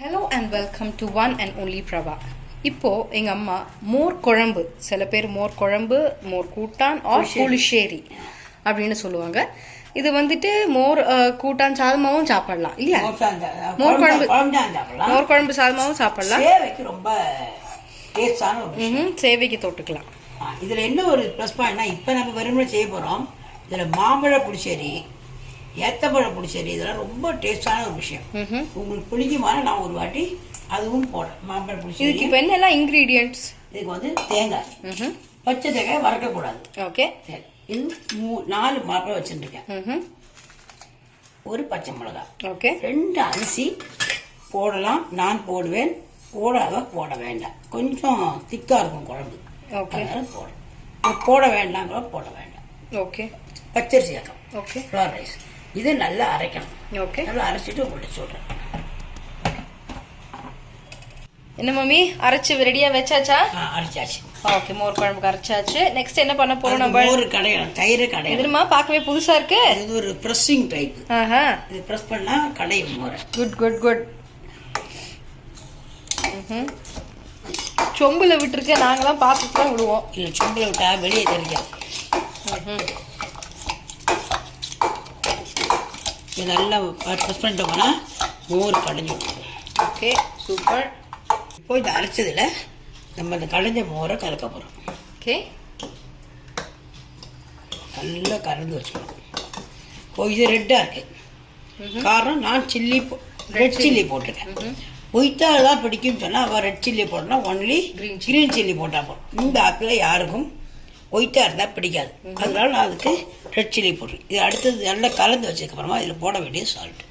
Hello and welcome to one and only Prabha இப்போ எங்க அம்மா மோர் குழம்பு சில பேர் மோர் குழம்பு மோர் கூட்டான் ஆர் புளிஷேரி அப்படின்னு சொல்லுவாங்க. இது வந்துட்டு மோர் அஹ், கூட்டான் சாதமாவும் சாப்பிடலாம் இல்லையா? மோர் குழம்பு. மோர் குழம்பு சாதமாவும் சாப்பிடலாம். சேவைக்கு ரொம்ப டேஸ்டான ஒரு விஷயம். ம்ஹும், சேவைக்கு தொட்டுக்கலாம். ஆ, இதுல என்ன ஒரு ப்ளஸ் பாயிண்ட்னா இப்போ நம்ம வெறுமனே செய்ய போறோம். இதுல மாம்பழ புளிச்சேரி ஏத்தப்பழ புளிச்சேரி இதெல்லாம் ரொம்ப டேஸ்டான ஒரு விஷயம். உங்களுக்கு பிடிக்குமான நான் ஒரு வாட்டி அதுவும் போடுறேன். மாம்பழ புளிச்சேரி இதுக்கு இப்போ என்னெல்லாம் இன்கிரீடியன்ட்ஸ் இதுக்கு வந்து தேங்காய். பச்சை தேங்காய் வறக்கக்கூடாது. ஓகே. இது மூ நாலு மாப்பிளை வச்சுருக்கேன். ஒரு பச்சை மிளகாய் ஓகே. ரெண்டு அரிசி போடலாம். நான் போடுவேன். போடாத போட வேண்டாம். கொஞ்சம் திக்காக இருக்கும் குழம்பு. ஓகே. போடும் போட வேண்டாங்கிற போட வேண்டாம். ஓகே. பச்சரிசி ரகம் ஓகே. ஃப்ளவர் ரைஸ் இதை நல்லா அரைக்கணும். ஓகே. நல்லா அரைச்சிட்டு உங்கள்கிட்ட சொல்கிறேன் என்ன மம்மி அரைச்சு ரெடியா வச்சாச்சா? அரைச்சாச்சு. ஓகே மோர் குழம்புக்கு அரைச்சாச்சு. நெக்ஸ்ட் என்ன பண்ண போறோம் நம்ம? ஒரு கடையணும் தயிர் கடையணும் எதுமா பார்க்கவே புதுசா இருக்கு? இது ஒரு ப்ரெஸ்ஸிங் டைப் ஆஹா. இது ப்ரெஸ் பண்ணால் கடையும் மோரை. குட் குட் குட் சொம்புல விட்டுருக்க நாங்களாம் பார்த்துட்டு தான் விடுவோம். இல்லை சுண்டில் விட்டா வெளியே தெரியாது ம்ஹும். இது நல்லா ப்ரெஸ் பண்ணிட்டோம்னா மோர் கடைஞ்சி விட்டுரும் ஓகே சூப்பர் இப்போ இந்த அரைச்சதுல நம்ம இந்த கடைஞ்ச மோரை கலக்க போகிறோம் ஓகே நல்லா கலந்து வச்சுக்கணும். இப்போ இது ரெட்டாக இருக்கு. காரணம் நான் சில்லி ரெட் சில்லி போட்டிருக்கேன். ஒயிட்டா தான் பிடிக்கும்னு சொன்னால் அவள் ரெட் சில்லி போட்டனா ஒன்லி Green கிரீன் சில்லி போட்டால் போதும். இந்த ஆப்பில் யாருக்கும் ஒயிட்டாக இருந்தால் பிடிக்காது. அதனால நான் அதுக்கு ரெட் சில்லி போடுறேன் இது அடுத்தது நல்லா கலந்து வச்சதுக்கப்புறமா இதில் போட வேண்டிய சால்ட்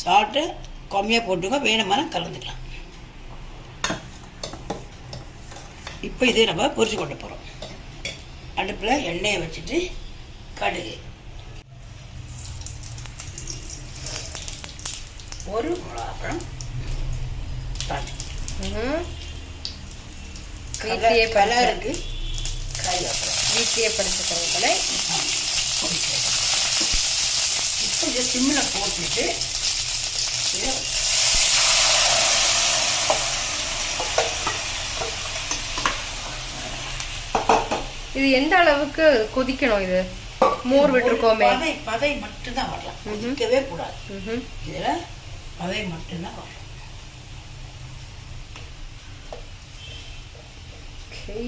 சால்ட்டு கம்மியாக போட்டுங்க வேணுமான கலந்துக்கலாம். இப்போ இதை நம்ம பொரிச்சு கொண்டு போகிறோம் அடுப்பில் எண்ணெயை வச்சுட்டு கடுகு. ஒரு மிளகாப்பழம் தாண்டி வீட்லயே கருவேப்பிலை வீட்லயே படிச்ச கருவேப்பிலை இப்போ இதை சிம்மில் போட்டுட்டு இதை எந்த அளவுக்கு கொதிக்கணும் இது? மோர் விட்டுருக்கோமே. பதை பதை மட்டும்தான் வரலாம். கொதிக்கவே கூடாது. இதில் பதை மட்டும்தான் வரலாம் ஓகே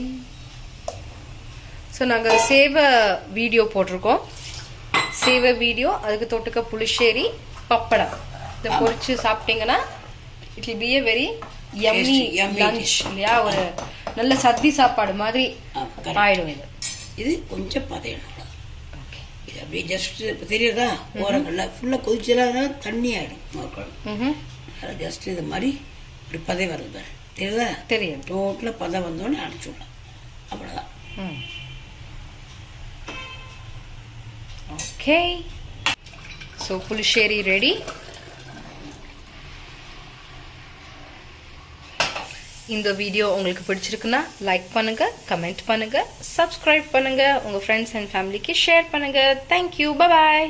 ஸோ நாங்கள் சேவ வீடியோ போட்டிருக்கோம். சேவ வீடியோ அதுக்கு தொட்டுக்க புளிச்சேரி பப்படம். இதை பொரிச்சு சாப்பிட்டீங்கன்னா it will be a very yummy lunch. இல்லையா? ஒரு நல்ல சத்தி சாப்பாடு மாதிரி. ஆயிடும் இது. இது கொஞ்சம் பதையணும் இது அப்படியே ஜஸ்ட் தெரியுதா? ஓரங்களில் ஃபுல்லாக கொதிச்சலாம் தண்ணி ஆகிடும் மோர் குழம்பு ஜஸ்ட் இது மாதிரி ஒரு பதை வருது பாரு. தெரியுதா தெரியும். டோட்டலாக பதம் வந்தோடனே அடிச்சு விடலாம் அவ்வளோதான் ம். ஓகே. ஸோ புளிச்சேரி ரெடி இந்த வீடியோ உங்களுக்கு பிடிச்சிருக்குன்னா லைக் பண்ணுங்க கமெண்ட் பண்ணுங்க சப்ஸ்கிரைப் பண்ணுங்க. உங்க ஃப்ரெண்ட்ஸ் அண்ட் ஃபேமிலிக்கு ஷேர் பண்ணுங்க. Thank you bye